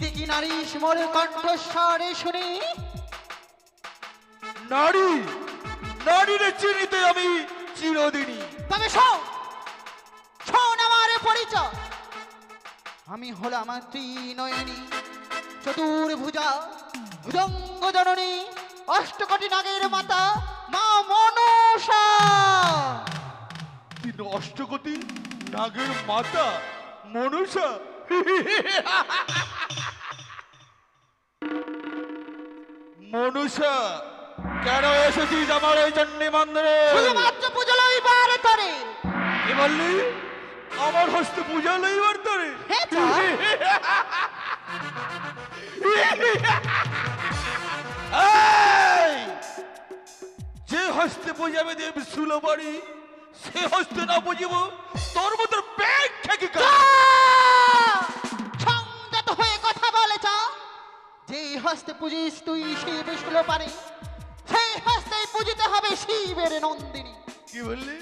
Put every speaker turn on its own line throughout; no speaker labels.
দেখি নারী মোর কণ্ঠস্বরে শুনি।
নারী নারীরে চিনিতে আমি চিরদিনই।
তবে শোন শোন আমার পরিচয়। আমি হলাম ত্রিনয়নী চতুর্ভুজা ভুজঙ্গ জননী অষ্টকটি নাগের মাতা মা মনসা।
কিন্তু অষ্টকতি নাগের মাতা মনুষা মনুষা কেন এসেছিস আমার এই চণ্ডী মন্দিরে?
শুধুমাত্র পুজো লইবার তরে
কি বললি? আমার হস্তে পূজা লইবার তোরে! যে হস্তে বুঝাবে দেব সুলো বাড়ি সে হস্তে না বুঝিব তোর মতো ব্যাগ থেকে
হস্তে পুজিস তুই শিব পারে সেই হাসতে পুজিতে হবে শিবের নন্দিনী।
কি বললি?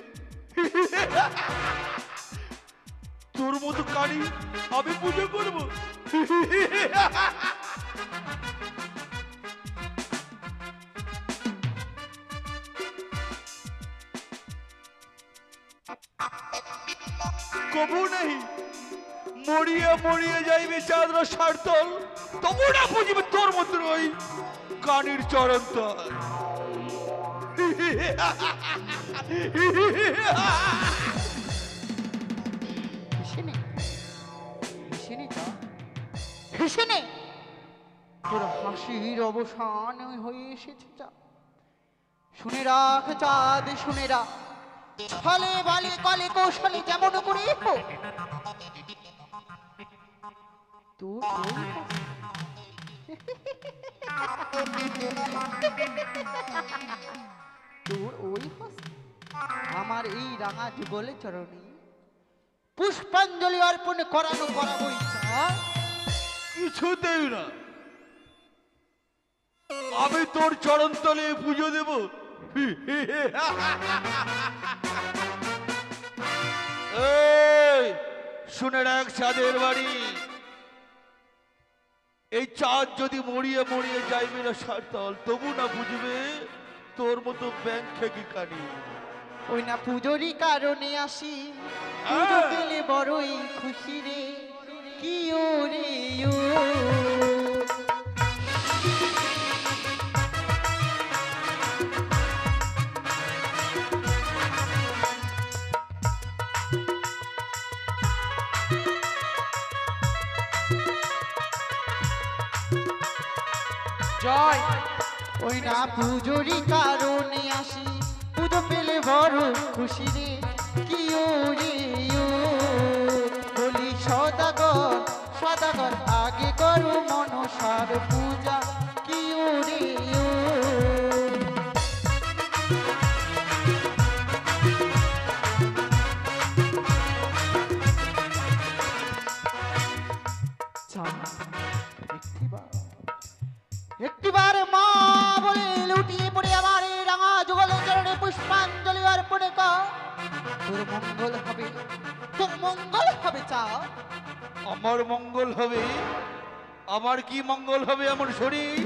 তোর মতো কারি আমি পুজো করব? মরিয়া মরিয়া যাইবে চাঁদ্র তবু না বুঝিবে তোর মতো ওই কানির চরণ তল
হিসেনে হিসেনে চ হিসেনে তোর হাসির অবসান হয়ে এসেছে যা। শুনে রাখ চাঁদ, শুনে রাখ। ছলে বালে কলে কৌশলে যেমন করে হোক তোর ওই আমার এই রাঙা যুগল চরণী পুষ্পাঞ্জলি অর্পণ করানো করাবো ইচ্ছা
কিছুতেই না আমি তোর চরণ তলে পুজো দেব শুনে রাখ চাঁদের বাড়ি এই চাঁদ যদি মরিয়ে মরিয়ে যাইবে না সারতল তবু না বুঝবে তোর মতো ব্যাংক থেকে কানি।
ওই না পুজোরই কারণে আসি পুজো পেলে বড়ই খুশি রে। কি ও রে ও ওই না পুজোরি কারণে আসি। পুজো পেলে বড় খুশি রে কি বলি, সদাগর সদাগর, আগে করো মনসার পূজা। আমার
কি মঙ্গল হবে আমার শরীর?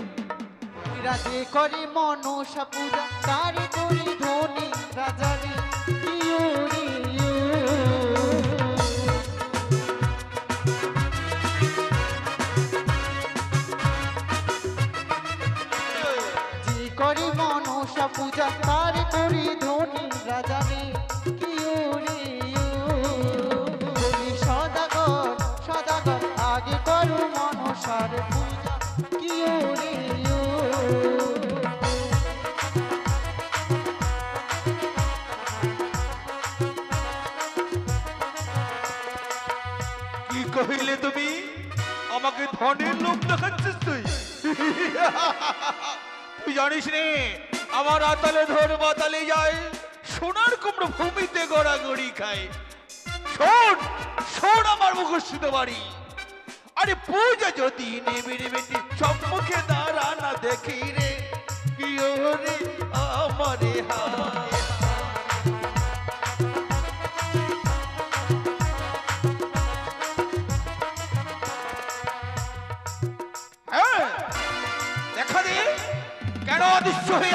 রাজে করে মনসা পূজা তারে
কহিলে তুমি, আমাকে ধনের লোক দেখাচ্ছিস তুই? তুই জানিস নে, আমার আতালে ধর বাতালে যায়, সোনার কুমড়ো ভূমিতে গড়া গড়াগড়ি খায়। শোন শোন আমার মুখস্থিত বাড়ি। আরে পূজা যদি রে বেটি সম্মুখে দাঁড়া না দেখি রে, কি রে আমারে হায়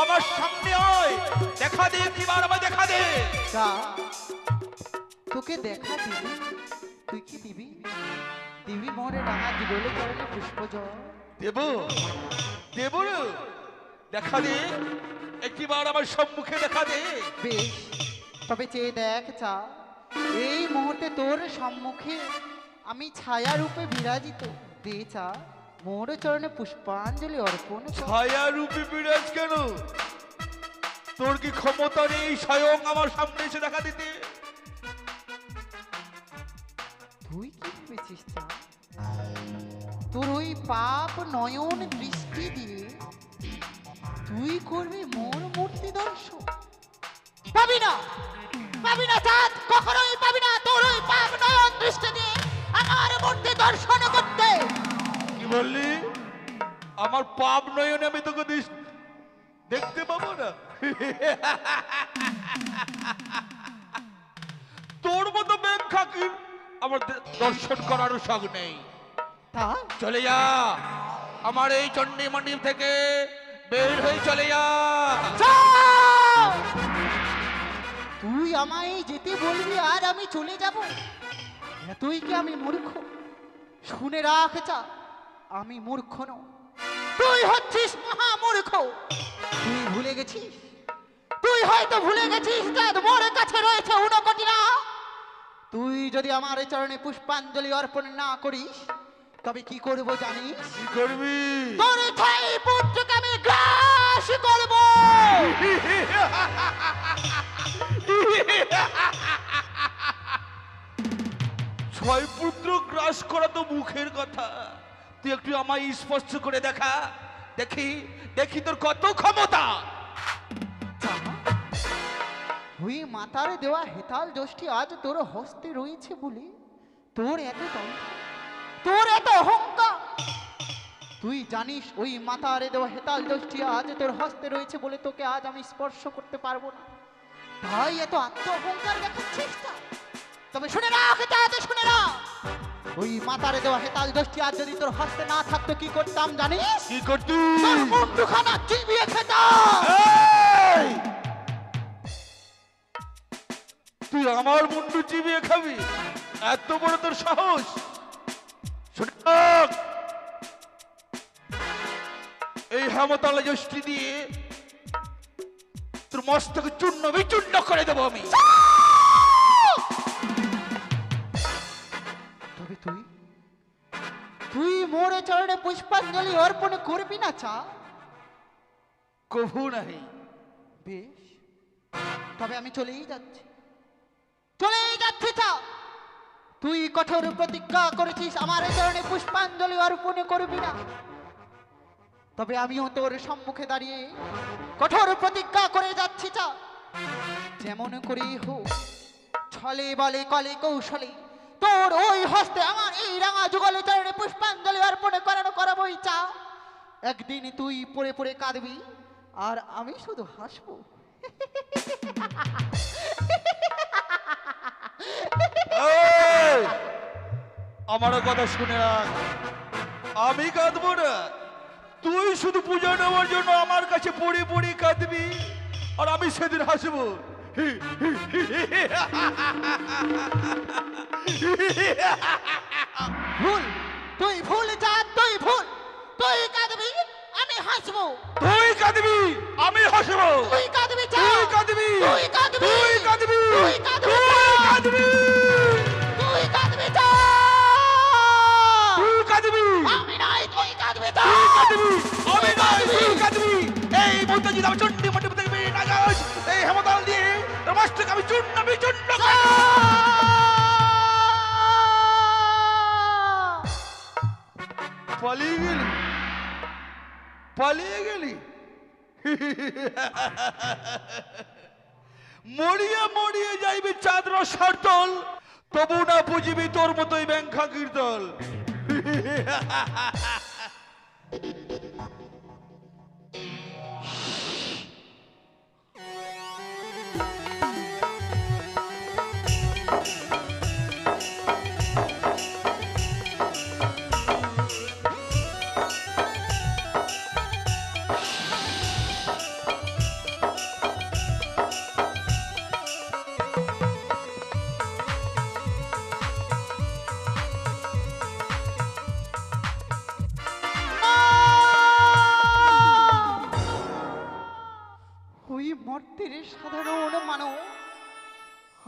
আমার সামনে আয় দেখা দে একটিবার আমায় দেখা দে।
তোকে দেখা দিবি তুই কি দিবি? দিবি মোরে ডাঙা দিবলে করলে পুষ্প জল।
দেব দেব দেখা দে একটিবার আমার সম্মুখে দেখা দে।
বেশ তবে চেয়ে দেখ চা এই মুহূর্তে তোর সম্মুখে আমি ছায়া রূপে বিরাজিত। দে চা মোর চরণে পুষ্পাঞ্জলি অর্পণ।
ছায়া রূপে বিরাজ কেন? তোর কি ক্ষমতা নেই স্বয়ং আমার সামনে এসে দেখা দিতে?
তুই কি ভেবেছিস তোর ওই পাপ নয়ন দৃষ্টি দিয়ে তুই করবি মোর মূর্তি দর্শন। পাবি না! পাবি না চাঁদ! কখনোই পাবি না তোর ওই পাপ নয়ন দৃষ্টি দিয়ে আমার মূর্তি দর্শন করতে।
বললি আমার পাপ নয়নে আমি তোকে দিস- দেখতে পাবো না। তোর মতো ব্যাগ খাকির আমার দর্শন করারও শখ নেই।
তা?
চলে যা। আমার এই চণ্ডী মন্দির থেকে বের হয়ে চলে যা।
তুই আমায় যেতে বলবি আর আমি চলে যাব? তুই কি আমি মূর্খ? শুনে রাখ চা। আমি মূর্খ নই তুই হচ্ছিস মহা মূর্খ তুই ভুলে গেছিস? তুই হয়তো ভুলে গেছিস যে মোর কাছে রয়েছে উনকোটি না তুই যদি আমার এই চরণে পুষ্পাঞ্জলি অর্পণ না করিস তবে কি করব জানিস?
কি করবি?
তোর ছাই পুত্রকে আমি গ্রাস করব।
ছয় পুত্র গ্রাস করা তো মুখের কথা। তুই একটু আমায় স্পষ্ট করে দেখা। দেখি দেখি তোর কত ক্ষমতা।
ওই মাতারে দেওয়া হেতাল যষ্টি আজ তোর হস্তে রয়েছে বলে। তোর এত তোর এত অহংকার। তুই জানিস ওই মাতারে দেওয়া হেতাল যষ্টি আজ তোর হস্তে রয়েছে বলে তোকে আজ আমি স্পর্শ করতে পারব না। তাই এত আত্ম অহংকার দেখাচ্ছিস? তবে শুনে রাখ শুনে রাখ। ওই মাতারে দেওয়া হেতাল যষ্টি আজ যদি তোর হস্তে না থাকতো কি করতাম জানিস?
কি করতু?
তোর চিবিয়ে খেতাম
তুই আমার মুন্ডু চিবিয়ে খাবি। এত বড় তোর সাহস। এই হেমতালা যষ্টি দিয়ে তোর মস্তকে চূর্ণ বিচূর্ণ করে দেবো আমি।
চরণে পুষ্পাঞ্জলি অর্পণ করবি না চা
কভু নাহি
বেশ তবে আমি চলেই যাচ্ছি চলেই যাচ্ছি চা তুই কঠোর প্রতিজ্ঞা করেছিস আমার চরণে পুষ্পাঞ্জলি অর্পণ করবি না তবে আমিও তোর সম্মুখে দাঁড়িয়ে কঠোর প্রতিজ্ঞা করে যাচ্ছি চা যেমন করেই হোক ছলে বলে কলে কৌশলে তোর ওই হস্তে আমার এই রাঙা যুগলে চরণে পুষ্পাঞ্জলি অর্পণ করানো, করাবো চা। একদিন তুই পড়ে পড়ে কাঁদবি, আর আমি শুধু হাসবো!
আমারও কথা শুনে রাখ। আমি কাঁদবো না। তুই শুধু পূজা নেওয়ার জন্য আমার কাছে পড়ে পড়ে কাঁদবি, আর আমি সেদিন হাসবো।
ভুল। তুই ভুল যা তুই ভুল। তুই কাঁদবি আমি হাসবো।
তুই কাঁদবি আমি হাসবো।
তুই কাঁদবি
তুই কাঁদবি
তুই কাঁদবি।
তুই কাঁদবি।
তুই কাঁদবি
তুই। কাঁদবি।
তুই কাঁদবি
তুই কাঁদবি।
আমি নাই তুই কাঁদবি
তুই কাঁদবি। আমি নয় তুই কাঁদবি। এই মুহূর্তে যদি আমি দেখবি না যাস এই হেমতাল মাস্টারকে আমি চূর্ণ বিচূর্ণ পালিয়ে গেলি। পালিয়ে গেলি। মরিয়া মরিয়ে যাইবি চাঁদ্র সর্তল তবু না বুঝিবি তোর মতোই ব্যাংখা কীর্তল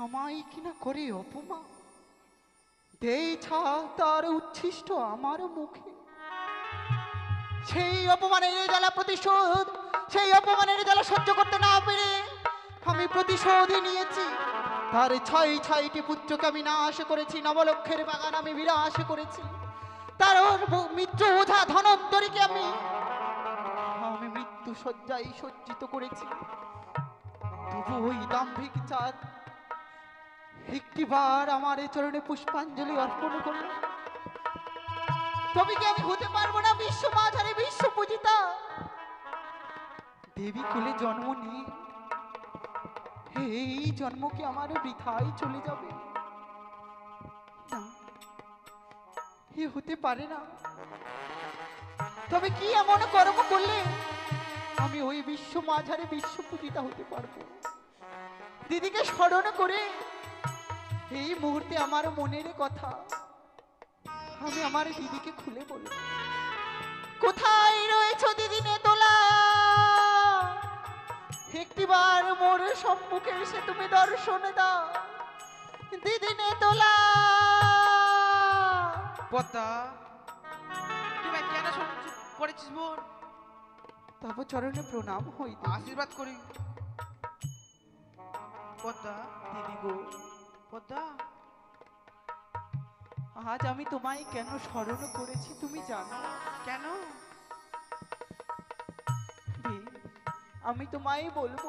আমায় কিনা করে অপমান দেই ছা তার উচ্ছিষ্ট আমার মুখে। সেই অপমানের জ্বালা প্রতিশোধ, সেই অপমানের জ্বালা সহ্য করতে না পেরে আমি প্রতিশোধ নিয়েছি। তার ছয় ছয়টি পুত্রকে আমি নাশ করেছি, নবলক্ষের বাগান আমি বিনাশ করেছি। তার মিত্র ওঝা ধনন্তরীকে আমি আমি মৃত্যু শয্যায় সজ্জিত করেছি। তবু ওই দাম্ভিক চাঁদ একটিবার আমার এই চরণে পুষ্পাঞ্জলি অর্পণ করল তবে কি আমি হতে পারব না বিশ্ব মাঝারে, বিশ্ব পূজিতা? দেবী কুলে জন্ম নিয়ে এই জন্ম কি আমার বৃথাই চলে যাবে? এ হতে পারে না। তবে কি এমন কর্ম করলে আমি ওই বিশ্ব মাঝারে, বিশ্ব পূজিতা হতে পারব? দিদিকে স্মরণ করে এই মুহূর্তে আমার মনের কথা আমি আমার দিদিকে খুলে বলব। কোথায় রয়েছ দিদি নেতলা? একটিবার মোর সম্মুখে এসে তুমি দর্শন দাও। দিদি নেতলা!
তুই ভাই কেন করেছিস বোন।
তব চরণে প্রণাম হই
আশীর্বাদ করি। পদ্মা
দিদি গো।
পদ্মা।
আজ আমি তোমায় কেন স্মরণ করেছি তুমি জানো
কেন?
আমি তোমায় বলব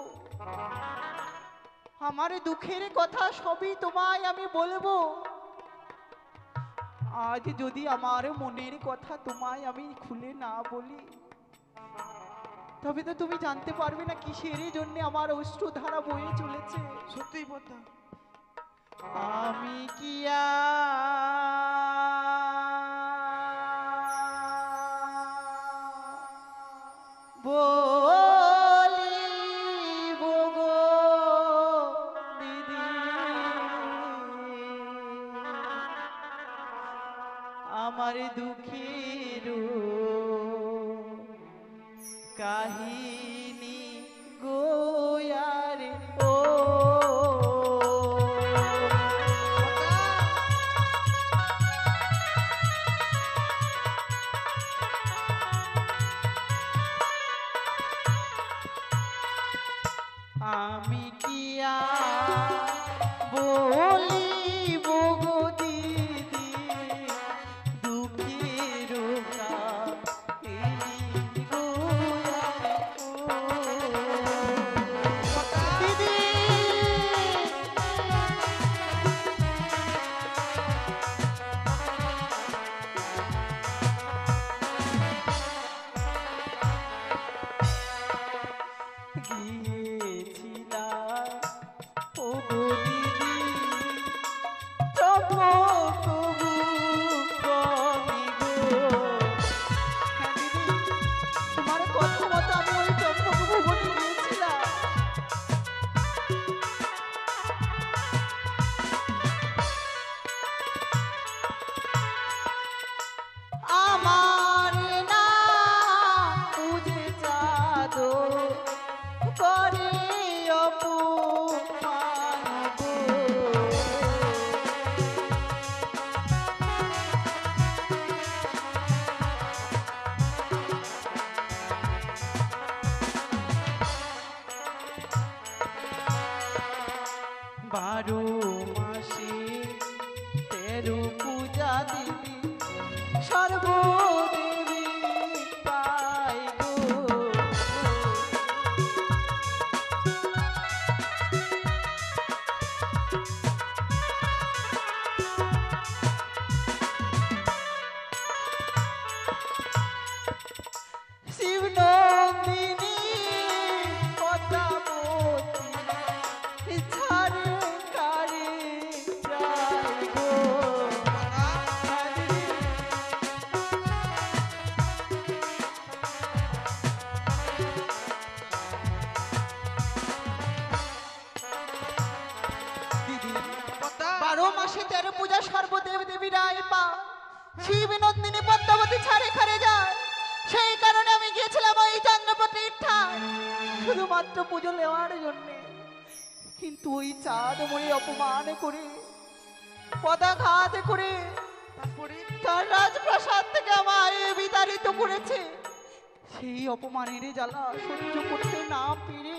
আমার দুঃখের কথা সবই তোমায় আমি বলব। আজ যদি আমার মনের কথা তোমায় আমি খুলে না বলি তবে তো তুমি জানতে পারবে না কিসের জন্য আমার অশ্রুধারা বয়ে চলেছে।
সত্যি পদ্মা।
আমি গিয়েছিলাম সেই কারণে আমি গিয়েছিলাম ওই চন্দ্রপতির ঠায় শুধুমাত্র পুজো নেওয়ার জন্যে। কিন্তু ওই চাঁদ মরে অপমান করে, পদাঘাত করে,
তারপরে
তার রাজপ্রাসাদ থেকে আমায় বিতাড়িত করেছে। সেই অপমানের জ্বালা সহ্য করতে না পেরে,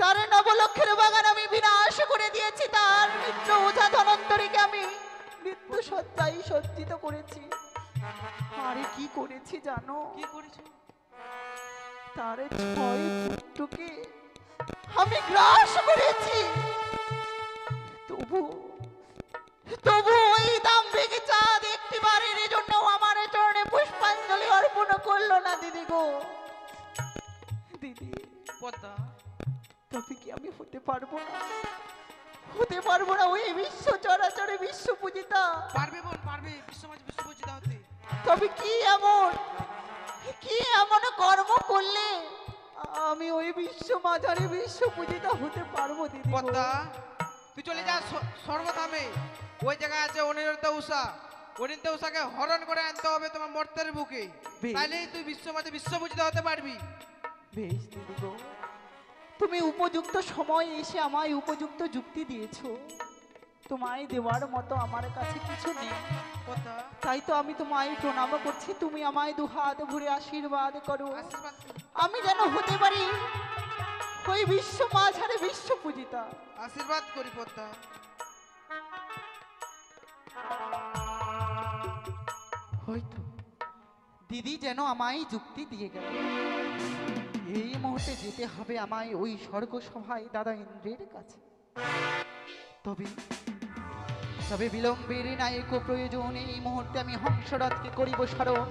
তার নবলক্ষের বাগান আমি বিনাশ করে দিয়েছি। তার মিত্র ওঝা ধনন্তরীকে আমি মৃত্যু সজ্জায় সজ্জিত করেছি। আরে কি করেছি জানো?
কি করেছ?
তার ছয় পুত্রকে আমি গ্রাস করেছি। তবু তবু ওই দাম দাম্ভিক চাঁদ একটি বারের জন্য আমার চরণে পুষ্পাঞ্জলি অর্পণ করল না দিদি গো। দিদি
পদ্মা।
তবে কি আমি হতে পারব না? হতে পারব না ওই বিশ্ব চরাচরে বিশ্ব পূজিতা।
পারবে
তবে কি এমন? কি এমন কর্ম করলে আমি ওই বিশ্ব মাঝারে বিশ্ব পূজিতা হতে পারব দিদি
পদ্মা তুই চলে যা সর্বধামে। ওই জায়গায় আছে অনিরুদ্ধ উষা অনিরুদ্ধ উষাকে হরণ করে আনতে হবে তোমার মর্তের বুকে।
বেশ।
তাইলেই তুই বিশ্বমাতে বিশ্বপূজিতা হতে পারবি।
বেশ দিদি গো তুমি উপযুক্ত সময় এসে আমায় উপযুক্ত যুক্তি দিয়েছ। তোমায় দেওয়ার মতো আমার কাছে কিছু নেই। তাই তো আমি তোমায় প্রণাম করছি। তুমি আমায় দুহাত ভরে আশীর্বাদ করো। আমি যেন হতে পারি ওই বিশ্ব মাঝারে বিশ্ব পূজিতা।
আশীর্বাদ করি পদ্মা।
হয়তো দিদি যেন আমায় যুক্তি দিয়ে গেল। এই মুহূর্তে যেতে হবে আমায় ওই স্বর্গ সভায় দাদা ইন্দ্রের কাছে। তবে তবে বিলম্বের নায়ক প্রয়োজন এই মুহূর্তে আমি হংসরথকে করিব স্মরণ।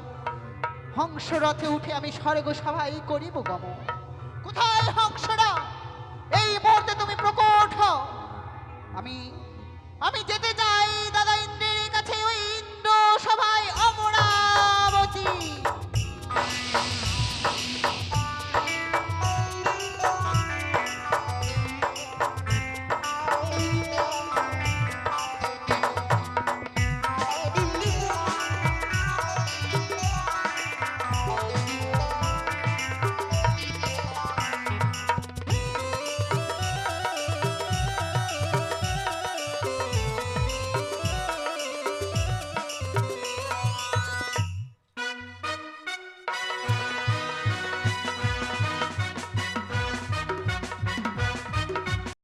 হংসরথে উঠে আমি স্বর্গ সভাই করিব গম কোথায় হংসরা এই মুহূর্তে তুমি প্রকট আমি আমি যেতে চাই, দাদা ইন্দ্রের কাছে ওই ইন্দ্র সভায় অমরাবতী।